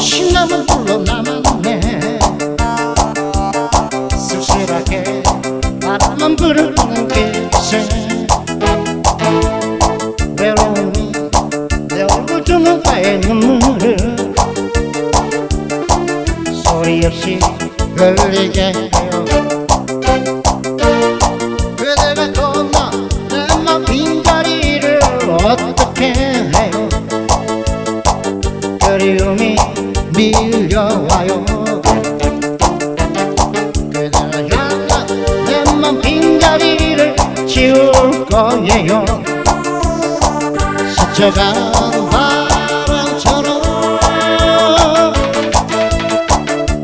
신나는 불로 남았네. 쓸쓸하게 바람만 부르는 길새 외로움이 내 얼굴 주먹가에 눈물을. 소리 없이 흘리게 밀려와요. 그대가 내맘 빈자리를 지울 거예요. 스쳐간 바람처럼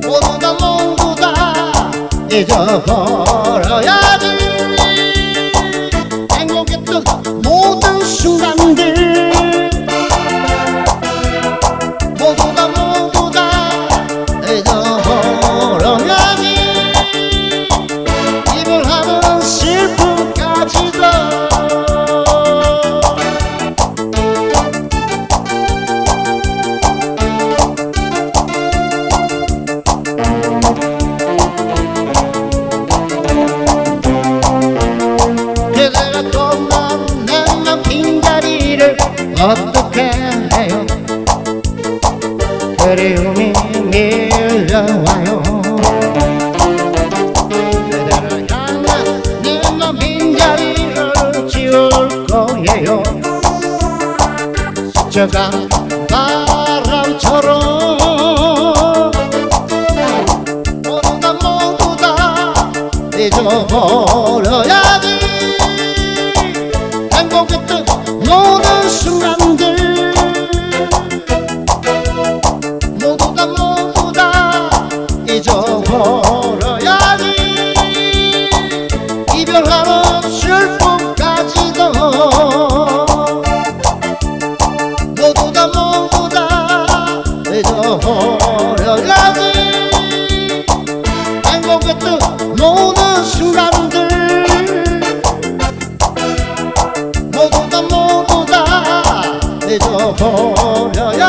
모두 다 모두 다 잊어버려야 어떻게 해요? 그리움이 밀려와요. 그대를 바람처럼 모두 다 모두 다 잊어버려야 이별하는 슬픔까지도. 모두 다 모두 다 잊어버려야지. 행복했던 모든 순간들. 모두 다 모두 다 잊어버려야지